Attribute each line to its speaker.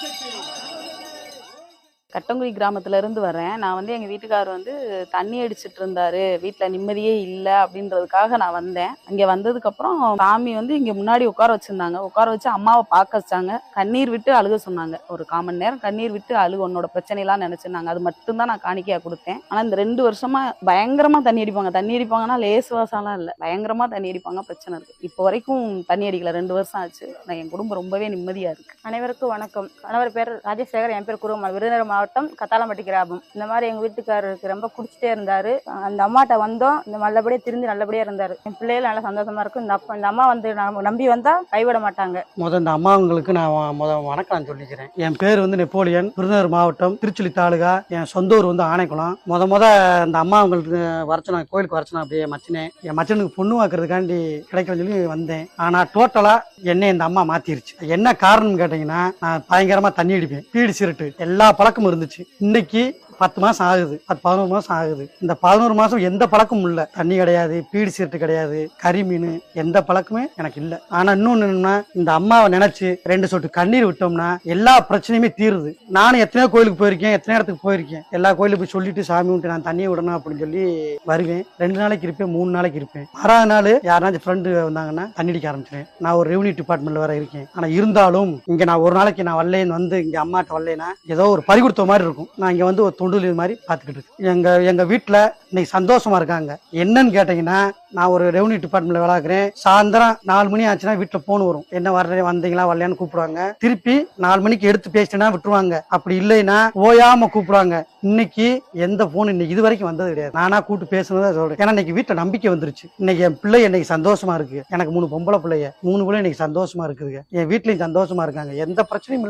Speaker 1: శక్తి கட்டங்குடி கிராமத்துல இருந்து வரேன். நான் வந்து எங்க வீட்டுக்காரர் வந்து தண்ணி அடிச்சிட்டு இருந்தாரு. வீட்டில் நிம்மதியே இல்லை அப்படின்றதுக்காக நான் வந்தேன். இங்கே வந்ததுக்கு அப்புறம் சாமி வந்து இங்க முன்னாடி உட்கார வச்சிருந்தாங்க. உட்கார வச்சு அம்மாவை பார்க்க வச்சாங்க. கண்ணீர் விட்டு அழுக சொன்னாங்க. ஒரு காமன் நேரம் கண்ணீர் விட்டு அழுக உன்னோட பிரச்சனையெல்லாம் நினைச்சிருந்தாங்க. அது மட்டும்தான் நான் காணிக்கையா கொடுத்தேன். ஆனா இந்த ரெண்டு வருஷமா பயங்கரமா தண்ணி அடிப்பாங்க. தண்ணி அடிப்பாங்கன்னா லேஸ் வாசம்லாம் இல்ல. பயங்கரமா தண்ணி அடிப்பாங்க. பிரச்சனை இருக்கு. இப்போ வரைக்கும் தண்ணி அடிக்கல. ரெண்டு வருஷம் ஆச்சு. நான் என் குடும்பம் ரொம்பவே நிம்மதியா இருக்கு.
Speaker 2: அனைவருக்கும் வணக்கம். கணவர் பேர் ராஜசேகர் என் பேர் குருமா விருதுநர் மாவட்டம் கத்தாலம்பட்டி கிராமம். இந்த மாதிரி எங்க வீட்டுக்காரருக்கு ரொம்ப குடிச்சிட்டே இருந்தாரு. அந்த அம்மாட்ட வந்தோம். இந்த நல்லபடியா திருந்தி நல்லபடியா இருந்தாரு. என் பிள்ளைகள் நல்லா சந்தோஷமா இருக்கும். இந்த அப்பா இந்த அம்மா வந்து நம்ம நம்பி வந்தா கைவிட மாட்டாங்க.
Speaker 3: முத இந்த அம்மாவங்களுக்கு நான் முத வணக்கம் சொல்லிக்கிறேன். என் பேர் வந்து நெப்போலியன் விருதுநகர் மாவட்டம் திருச்சுழி தாலுகா. என் சொந்த ஊர் வந்து ஆனைக்குளம். முத முத இந்த அம்மாவங்களுக்கு வரச்சனா கோயிலுக்கு வரச்சனா அப்படியே மச்சினேன். என் மச்சனுக்கு பொண்ணு வாக்குறதுக்காண்டி கிடைக்கலன்னு சொல்லி வந்தேன். ஆனா டோட்டலா என்னை இந்த அம்மா மாத்திருச்சு. என்ன காரணம் கேட்டீங்கன்னா நான் பயங்கரமா தண்ணி அடிப்பேன். பீடி சிரட்டு எல்லா பழக்கமும் இருந்துச்சு. இன்னைக்கு பத்து மாதம் ஆகுது பத்து பதினோரு மாதம் ஆகுது. இந்த பதினோரு மாதம் எந்த பழக்கமும் இல்லை. தண்ணி கிடையாது பீடி சீட்டு கிடையாது கறி மீன் எந்த பழக்கமே எனக்கு இல்லை. ஆனால் இன்னொன்று என்னன்னா இந்த அம்மாவை நினச்சி ரெண்டு சொட்டு கண்ணீர் விட்டோம்னா எல்லா பிரச்சனையுமே தீருது. நானும் எத்தனையோ கோயிலுக்கு போயிருக்கேன் எத்தனை இடத்துக்கு போயிருக்கேன். எல்லா கோயிலுக்கு போய் சொல்லிட்டு சாமி விட்டு நான் தண்ணியை விடணும் அப்படின்னு சொல்லி வருவேன். ரெண்டு நாளைக்கு இருப்பேன் மூணு நாளைக்கு இருப்பேன். ஆறாவது நாள் யாராச்சும் ஃப்ரெண்டு வந்தாங்கன்னா தண்ணி அடிக்க ஆரம்பிச்சிருவேன். நான் ஒரு ரெவன்யூ டிபார்ட்மெண்ட்ல வேற இருக்கேன். ஆனால் இருந்தாலும் இங்கே நான் ஒரு நாளைக்கு நான் வரலேன்னு வந்து இங்கே அம்மாட்ட வரலேன்னா ஏதோ ஒரு பறி கொடுத்த மாதிரி இருக்கும். நான் இங்கே வந்து ஒரு குண்டுலி மாதிரி பார்த்துக்கிட்டு இருக்கு. எங்க எங்க வீட்டில் இன்னைக்கு சந்தோஷமா இருக்காங்க. என்னன்னு கேட்டீங்கன்னா நான் ஒரு ரெவன்யூ டிபார்ட்மெண்ட்ல வேலை சாயந்தரம் நாலு மணி ஆச்சுன்னா வீட்டில் போன் வரும். என்ன வர்ற வந்தீங்களா வரலையான்னு கூப்பிடுவாங்க. திருப்பி நாலு மணிக்கு எடுத்து பேசிட்டேன்னா விட்டுருவாங்க. அப்படி இல்லைன்னா ஓயாம கூப்பிடுவாங்க. இன்னைக்கு எந்த போன் இன்னைக்கு இது வரைக்கும் வந்தது கிடையாது. நானா கூப்பிட்டு பேசுனதா சொல்றேன். ஏன்னா இன்னைக்கு வீட்டில் நம்பிக்கை வந்துருச்சு. இன்னைக்கு என் பிள்ளை இன்னைக்கு சந்தோஷமா இருக்கு. எனக்கு மூணு பொம்பளை பிள்ளைய மூணு பிள்ளை இன்னைக்கு சந்தோஷமா இருக்குதுங்க. என் வீட்லயும் சந்தோஷமா இருக்காங்க. எந்த பிரச்சனையும் இல்லை